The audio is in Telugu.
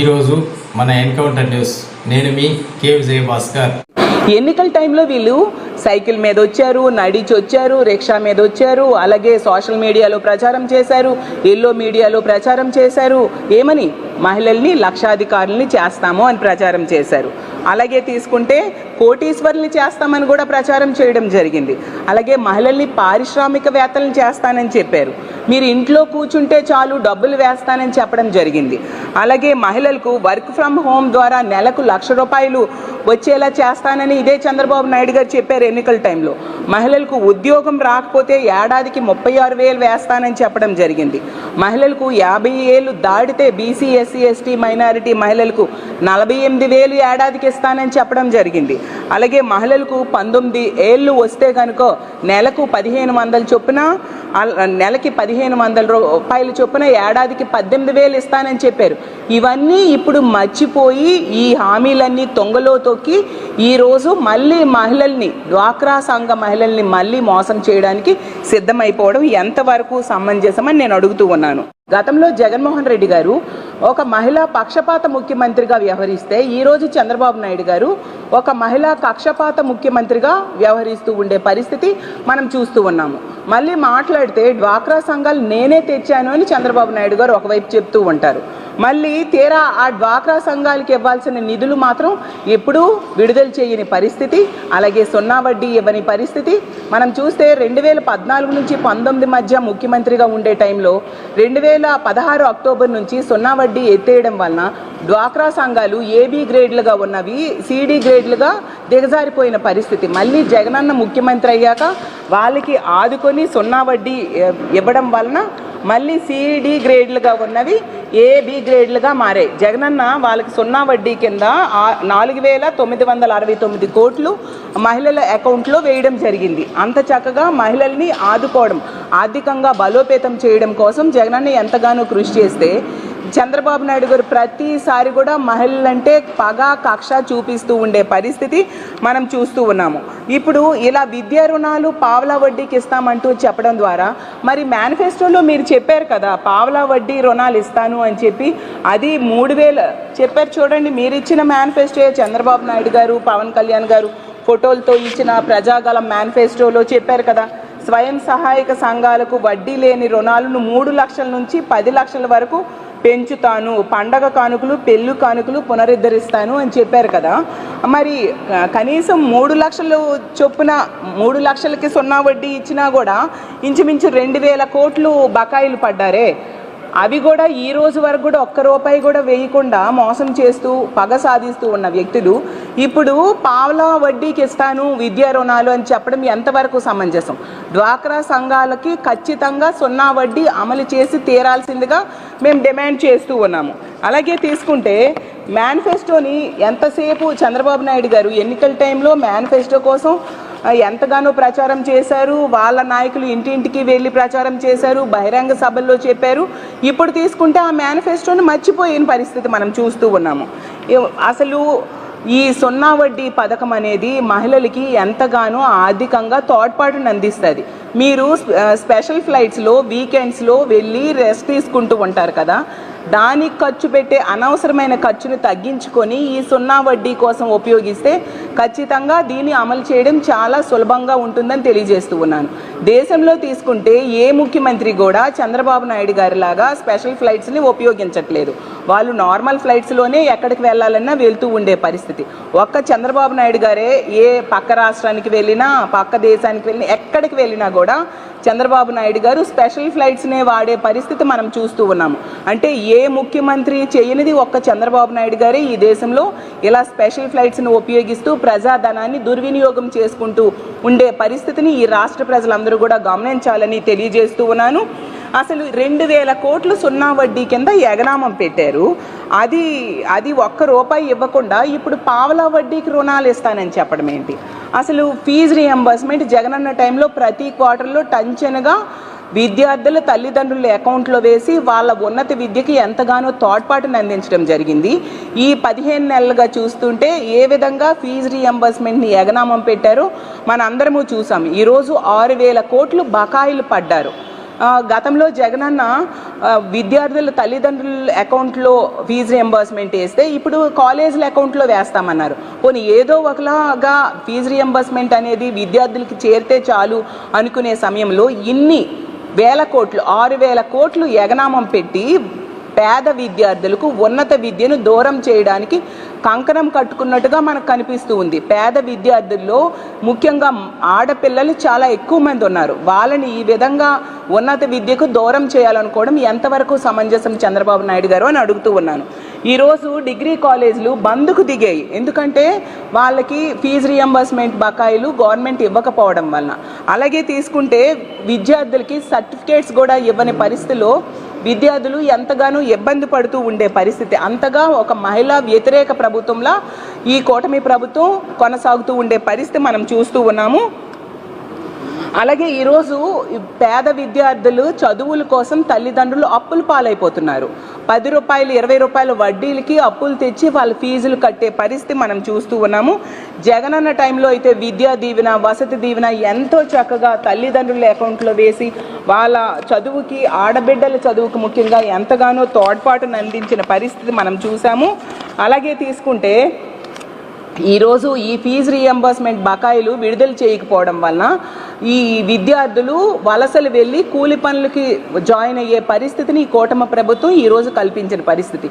ఈరోజు మన ఎన్కౌంటర్ న్యూస్. నేను మీ కే విజయ భాస్కర్ ఎన్నికల టైంలో వీళ్ళు సైకిల్ మీద వచ్చారు నడిచి వచ్చారు రిక్షా మీద వచ్చారు అలాగే సోషల్ మీడియాలో ప్రచారం చేశారు ఎల్లో మీడియాలో ప్రచారం చేశారు. ఏమని? మహిళల్ని లక్షాధికారుల్ని చేస్తాము అని ప్రచారం చేశారు. అలాగే తీసుకుంటే కోటీశ్వరుల్ని చేస్తామని కూడా ప్రచారం చేయడం జరిగింది. అలాగే మహిళల్ని పారిశ్రామికవేత్తలను చేస్తానని చెప్పారు. మీరు ఇంట్లో కూర్చుంటే చాలు డబ్బులు వేస్తానని చెప్పడం జరిగింది. అలాగే మహిళలకు వర్క్ ఫ్రమ్ హోమ్ ద్వారా నెలకు లక్ష రూపాయలు వచ్చేలా చేస్తానని ఇదే చంద్రబాబు నాయుడు గారు చెప్పారు ఎన్నికల టైంలో. మహిళలకు ఉద్యోగం రాకపోతే ఏడాదికి ముప్పై ఆరు వేలు వేస్తానని చెప్పడం జరిగింది. మహిళలకు యాభై ఏళ్ళు దాటితే బీసీ ఎస్సీ ఎస్టీ మైనారిటీ మహిళలకు నలభై ఎనిమిది వేలు ఏడాదికి ఇస్తానని చెప్పడం జరిగింది. అలాగే మహిళలకు పంతొమ్మిది ఏళ్ళు వస్తే కనుక నెలకు పదిహేను వందల చొప్పున నెలకి పదిహేను వందల రూపాయలు చొప్పున ఏడాదికి పద్దెనిమిది వేలు ఇస్తానని చెప్పారు. ఇవన్నీ ఇప్పుడు మర్చిపోయి ఈ హామీలన్నీ తొంగలో తొక్కి ఈరోజు మళ్ళీ మహిళల్ని డ్వాక్రా సంఘ మహిళల్ని మళ్ళీ మోసం చేయడానికి సిద్ధమైపోవడం ఎంతవరకు సమంజసమని నేను అడుగుతూ ఉన్నాను. గతంలో జగన్మోహన్ రెడ్డి గారు ఒక మహిళా పక్షపాత ముఖ్యమంత్రిగా వ్యవహరిస్తే ఈరోజు చంద్రబాబు నాయుడు గారు ఒక మహిళా కక్షపాత ముఖ్యమంత్రిగా వ్యవహరిస్తూ ఉండే పరిస్థితి మనం చూస్తూ ఉన్నాము. మళ్ళీ మాట్లాడితే డ్వాక్రా సంఘాలు నేనే తెచ్చాను అని చంద్రబాబు నాయుడు గారు ఒకవైపు చెప్తూ ఉంటారు. మళ్ళీ తీరా ఆ డ్వాక్రా సంఘాలకి ఇవ్వాల్సిన నిధులు మాత్రం ఎప్పుడూ విడుదల చేయని పరిస్థితి అలాగే సున్నా వడ్డీ ఇవ్వని పరిస్థితి. మనం చూస్తే రెండు వేల పద్నాలుగు నుంచి పంతొమ్మిది మధ్య ముఖ్యమంత్రిగా ఉండే టైంలో రెండు వేల పదహారు అక్టోబర్ నుంచి సున్నా వడ్డీ ఎత్తేయడం వలన డ్వాక్రా సంఘాలు ఏబీ గ్రేడ్లుగా ఉన్నవి సిడి గ్రేడ్లుగా దిగజారిపోయిన పరిస్థితి. మళ్ళీ జగనన్న ముఖ్యమంత్రి అయ్యాక వాళ్ళకి ఆదుకొని సున్నా వడ్డీ ఇవ్వడం వలన మళ్ళీ సిడి గ్రేడ్లుగా ఉన్నవి ఏబి గ్రేడ్లుగా మారాయి. జగనన్న వాళ్ళకి సున్నా వడ్డీ కింద నాలుగు వేల తొమ్మిది వందల అరవై తొమ్మిది కోట్లు మహిళల అకౌంట్లో వేయడం జరిగింది. అంత చక్కగా మహిళల్ని ఆదుకోవడం ఆర్థికంగా బలోపేతం చేయడం కోసం జగనన్న ఎంతగానో కృషి చేస్తే చంద్రబాబు నాయుడు గారు ప్రతిసారి కూడా మహిళలంటే పగ కక్ష చూపిస్తూ ఉండే పరిస్థితి మనం చూస్తూ ఉన్నాము. ఇప్పుడు ఇలా విద్యా రుణాలు పావలా వడ్డీకి ఇస్తామంటూ చెప్పడం ద్వారా మరి మేనిఫెస్టోలో మీరు చెప్పారు కదా పావలా వడ్డీ రుణాలు ఇస్తాను అని చెప్పి అది మూడు వేలు చెప్పారు చూడండి మీరు ఇచ్చిన మేనిఫెస్టో చంద్రబాబు నాయుడు గారు పవన్ కళ్యాణ్ గారు ఫోటోలతో ఇచ్చిన ప్రజాగలం మేనిఫెస్టోలో చెప్పారు కదా స్వయం సహాయక సంఘాలకు వడ్డీ లేని రుణాలను మూడు లక్షల నుంచి పది లక్షల వరకు పెంచుతాను పండగ కానుకలు పెళ్ళు కానుకలు పునరుద్ధరిస్తాను అని చెప్పారు కదా. మరి కనీసం మూడు లక్షలు చొప్పున మూడు లక్షలకి సున్నా వడ్డీ ఇచ్చినా కూడా ఇంచుమించు రెండు వేల కోట్లు బకాయిలు పడ్డారే. అవి కూడా ఈ రోజు వరకు కూడా ఒక్క రూపాయి కూడా వేయకుండా మోసం చేస్తూ పగ సాధిస్తూ ఉన్న వ్యక్తులు ఇప్పుడు పావలా వడ్డీకి ఇస్తాను విద్యా రుణాలు అని చెప్పడం ఎంతవరకు సమంజసం? డ్వాక్రా సంఘాలకి ఖచ్చితంగా సున్నా వడ్డీ అమలు చేసి తీరాల్సిందిగా మేము డిమాండ్ చేస్తూ ఉన్నాము. అలాగే తీసుకుంటే మేనిఫెస్టోని ఎంతసేపు చంద్రబాబు నాయుడు గారు ఎన్నికల టైంలో మేనిఫెస్టో కోసం ఎంతగానో ప్రచారం చేశారు వాళ్ళ నాయకులు ఇంటింటికి వెళ్ళి ప్రచారం చేశారు బహిరంగ సభల్లో చెప్పారు. ఇప్పుడు తీసుకుంటే ఆ మేనిఫెస్టోని మర్చిపోయిన పరిస్థితి మనం చూస్తూ ఉన్నాము. అసలు ఈ సున్నా వడ్డీ పథకం అనేది మహిళలకి ఎంతగానో ఆర్థికంగా తోడ్పాటును అందిస్తుంది. మీరు స్పెషల్ ఫ్లైట్స్లో వీకెండ్స్లో వెళ్ళి రెస్ట్ తీసుకుంటూ ఉంటారు కదా. దానికి ఖర్చు పెట్టే అనవసరమైన ఖర్చును తగ్గించుకొని ఈ సున్నా వడ్డీ కోసం ఉపయోగిస్తే ఖచ్చితంగా దీన్ని అమలు చేయడం చాలా సులభంగా ఉంటుందని తెలియజేస్తూ ఉన్నాను. దేశంలో తీసుకుంటే ఏ ముఖ్యమంత్రి కూడా చంద్రబాబు నాయుడు గారి లాగా స్పెషల్ ఫ్లైట్స్ని ఉపయోగించట్లేదు. వాళ్ళు నార్మల్ ఫ్లైట్స్లోనే ఎక్కడికి వెళ్ళాలన్నా వెళ్తూ ఉండే పరిస్థితి. ఒక్క చంద్రబాబు నాయుడు గారే ఏ పక్క రాష్ట్రానికి వెళ్ళినా పక్క దేశానికి వెళ్ళినా ఎక్కడికి వెళ్ళినా కూడా చంద్రబాబు నాయుడు గారు స్పెషల్ ఫ్లైట్స్నే వాడే పరిస్థితి మనం చూస్తూ ఉన్నాము. అంటే ఏ ముఖ్యమంత్రి చేయనిది ఒక్క చంద్రబాబు నాయుడు గారే ఈ దేశంలో ఇలా స్పెషల్ ఫ్లైట్స్ను ఉపయోగిస్తూ ప్రజాధనాన్ని దుర్వినియోగం చేసుకుంటూ ఉండే పరిస్థితిని ఈ రాష్ట్ర ప్రజలందరూ కూడా గమనించాలని తెలియజేస్తూ ఉన్నాను. అసలు రెండు వేల కోట్లు సున్నా వడ్డీ కింద ఎగనామం పెట్టారు. అది అది ఒక్క రూపాయి ఇవ్వకుండా ఇప్పుడు పావలా వడ్డీకి రుణాలు ఇస్తానని చెప్పడం ఏంటి? అసలు ఫీజు రియంబర్స్మెంట్ జగనన్న టైంలో ప్రతి క్వార్టర్లో టంచెనగా విద్యార్థుల తల్లిదండ్రుల అకౌంట్లో వేసి వాళ్ళ ఉన్నత విద్యకి ఎంతగానో తోడ్పాటును అందించడం జరిగింది. ఈ పదిహేను నెలలుగా చూస్తుంటే ఏ విధంగా ఫీజు రీఎంబర్స్మెంట్ని ఎగనామం పెట్టారో మన అందరము చూసాం ఈరోజు ఆరు వేల కోట్లు బకాయిలు పడ్డారు. గతంలో జగనన్న విద్యార్థుల తల్లిదండ్రుల అకౌంట్లో ఫీజు రియంబర్స్మెంట్ వేస్తే ఇప్పుడు కాలేజీల అకౌంట్లో వేస్తామన్నారు. పోనీ ఏదో ఒకలాగా ఫీజు రియంబర్స్మెంట్ అనేది విద్యార్థులకి చేరితే చాలు అనుకునే సమయంలో ఇన్ని వేల కోట్లు ఆరు వేల కోట్లు ఎగనామం పెట్టి పేద విద్యార్థులకు ఉన్నత విద్యను దూరం చేయడానికి కంకణం కట్టుకున్నట్టుగా మనకు కనిపిస్తూ ఉంది. పేద విద్యార్థుల్లో ముఖ్యంగా ఆడపిల్లలు చాలా ఎక్కువ మంది ఉన్నారు. వాళ్ళని ఈ విధంగా ఉన్నత విద్యకు దూరం చేయాలనుకోవడం ఎంతవరకు సమంజసం చంద్రబాబు నాయుడు గారు అని అడుగుతూ ఉన్నాను. ఈరోజు డిగ్రీ కాలేజీలు బంద్కు దిగాయి. ఎందుకంటే వాళ్ళకి ఫీజు రియంబర్స్మెంట్ బకాయిలు గవర్నమెంట్ ఇవ్వకపోవడం వలన. అలాగే తీసుకుంటే విద్యార్థులకి సర్టిఫికేట్స్ కూడా ఇవ్వని పరిస్థితిలో విద్యార్థులు ఎంతగానో ఇబ్బంది పడుతూ ఉండే పరిస్థితి. అంతగా ఒక మహిళా వ్యతిరేక ప్రభుత్వంలా ఈ కూటమి ప్రభుత్వం కొనసాగుతూ ఉండే పరిస్థితి మనం చూస్తూ ఉన్నాము. అలాగే ఈరోజు పేద విద్యార్థులు చదువుల కోసం తల్లిదండ్రులు అప్పులు పాలైపోతున్నారు. పది రూపాయలు ఇరవై రూపాయల వడ్డీలకి అప్పులు తెచ్చి వాళ్ళ ఫీజులు కట్టే పరిస్థితి మనం చూస్తూ ఉన్నాము. జగనన్న టైంలో అయితే విద్యా దీవెన వసతి దీవెన ఎంతో చక్కగా తల్లిదండ్రుల అకౌంట్లో వేసి వాళ్ళ చదువుకి ఆడబిడ్డల చదువుకు ముఖ్యంగా ఎంతగానో తోడ్పాటును అందించిన పరిస్థితి మనం చూసాము అలాగే తీసుకుంటే ఈరోజు ఈ ఫీజు రియంబర్స్మెంట్ బకాయిలు విడుదల చేయకపోవడం వలన ఈ విద్యార్థులు వలసలు వెళ్ళి కూలి పనులకి జాయిన్ అయ్యే పరిస్థితిని ఈ కూటమి ప్రభుత్వం ఈరోజు కల్పించిన పరిస్థితి.